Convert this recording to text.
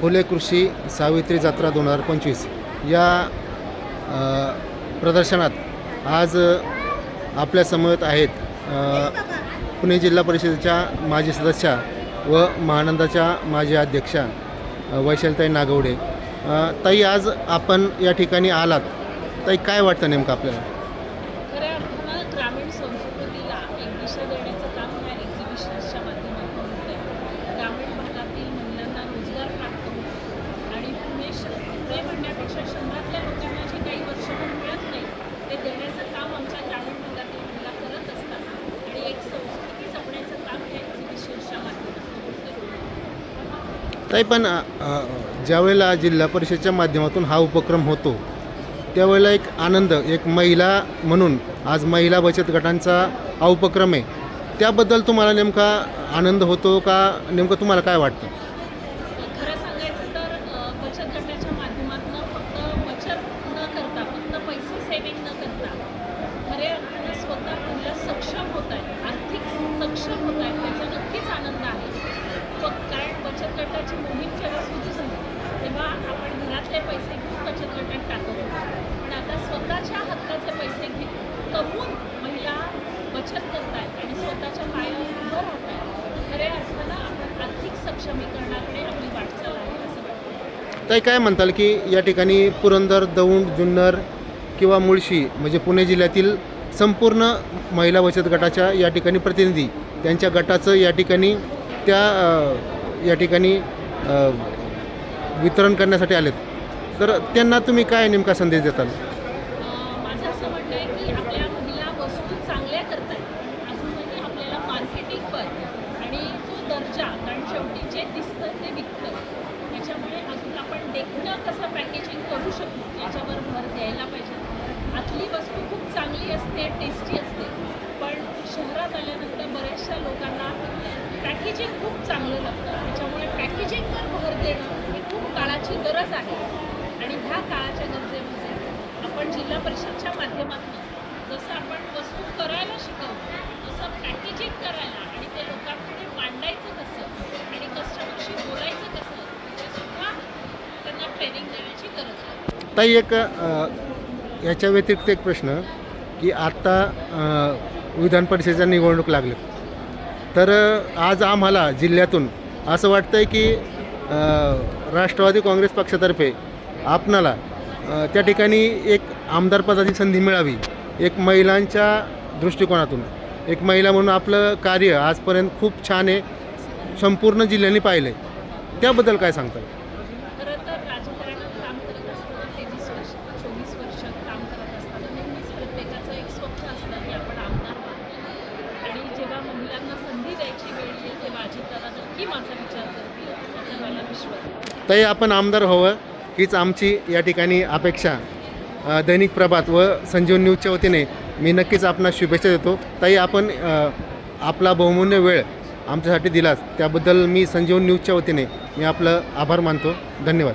फुले कृषी सावित्री जत्रा दोन हजार पंचवीस या प्रदर्शनात आज आपल्यासमोर आपल्या समवेत आहेत पुणे जिल्हा परिषदेच्या माजी सदस्या व महानंदाच्या माजी अध्यक्षा वैशालताई नागवडे. ताई आज आपण या ठिकाणी आलात. ताई काय वाटतं नेमकं आपल्याला खऱ्या अर्थानं ग्रामीण संस्कृतीला एक दिशा देण्याचं काम ह्या एक्झिबिशन्सच्या माध्यमातून होत आहे ग्रामीण भागातील महिलांना रोजगार प्राप्त होतो आणि पुणे श पुणे म्हणण्यापेक्षा शहरातल्या लोकांना जे काही वर्षभर मिळत नाही ते देण्याचं काम आमच्या ग्रामीण भागातील महिला करत असतात आणि एक संस्कृती जपण्याचं काम ह्या एक्झिबिशन्सच्या माध्यमातून होत ताई पण ज्यावेळेला जिल्हा परिषदेच्या माध्यमातून हा उपक्रम होतो त्यावेळेला एक आनंद एक महिला म्हणून आज महिला बचत गटांचा हा उपक्रम आहे. त्याबद्दल तुम्हाला नेमका आनंद होतो का? नेमकं तुम्हाला काय वाटतं? खरं सांगायचं तर अ, बचत गटाच्या माध्यमातून फक्त बचत न करता फक्त पैसे सेविंग न करता खऱ्या अर्थानं स्वतः महिला सक्षम होत आहेत आर्थिक सक्षम होत आहेत त्याचा नक्कीच आनंद आहे फक्त कारण बचत गटाची मोहीम जेव्हा सुरू झाली तेव्हा आपण घरातले पैसे घेऊन बचत गटात टाकत होतो पण आता स्वतःच्या हक्काचे पैसे घेऊन कमवून महिला बचत करत आहेत आणि स्वतःच्या पायावर उभं राहत आहेत खऱ्या अर्थानं आपण आर्थिक सक्षमीकरणाकडे आपली वाटचाल आहे असं वाटतं. ताई काय म्हणताल की या ठिकाणी पुरंदर दौंड जुन्नर किंवा मुळशी म्हणजे पुणे जिल्ह्यातील संपूर्ण महिला बचत गटाच्या या ठिकाणी प्रतिनिधी त्यांच्या गटाचं या ठिकाणी त्या या ठिकाणी वितरण करण्यासाठी आलेत. तर त्यांना तुम्ही काय नेमका संदेश देताल? माझं असं म्हणणं आहे की आपल्या महिला वस्तू चांगल्या करतायत अजूनही आपल्याला मार्केटिंग पण आणि जो दर्जा कारण शेवटी जे दिसतं ते विकतं. त्याच्यामुळे अजून आपण देखणं कसं पॅकेजिंग करू शकतो याच्यावर भर द्यायला पाहिजे. आतली वस्तू खूप चांगली असते टेस्टी असते. पण शहरात आल्यानंतर बऱ्याचशा लोकांना पॅकेजिंग खूप चांगलं लागतं. त्याच्यामुळे पॅकेजिंगवर भर देणं ही खूप काळाची गरज आहे. आणि ह्या काळाच्या गरजेमध्ये आपण जिल्हा परिषदच्या माध्यमातून जसं आपण वस्तू करायला शिकवतो तसं पॅकेजिंग करायला आणि ते लोकांना आत्ताही एक याच्या व्यतिरिक्त एक प्रश्न की आत्ता विधान परिषदेच्या निवडणूक लागले तर आज आम्हाला जिल्ह्यातून असं वाटतं आहे की राष्ट्रवादी काँग्रेस पक्षातर्फे आपणाला त्या ठिकाणी एक आमदारपदाची संधी मिळावी एक महिलांच्या दृष्टिकोनातून एक महिला म्हणून आपलं कार्य आजपर्यंत खूप छान आहे संपूर्ण जिल्ह्याने पाहिलं आहे त्याबद्दल काय सांगता खरं तर राजकारणात काम करत असताना तेवीस वर्ष चोवीस वर्ष काम करत असताना नेहमीच प्रत्येकाचं एक स्वप्न असतं की आपण आमदार व्हावं आणि जेव्हा महिलांना संधी द्यायची वेळ येईल तेव्हा अजितदादा नक्की माझा विचार करतील याचा मला तरी ताई आपण आमदार व्हावं हीच आमची या ठिकाणी अपेक्षा. दैनिक प्रभात व संजीव न्यूजच्या वतीने मी नक्कीच आपणास शुभेच्छा देतो. ताई आपण आपला बहुमूल्य वेळ आमच्यासाठी दिलास त्याबद्दल मी संजीवन न्यूजच्या वतीने मी आपलं आभार मानतो. धन्यवाद.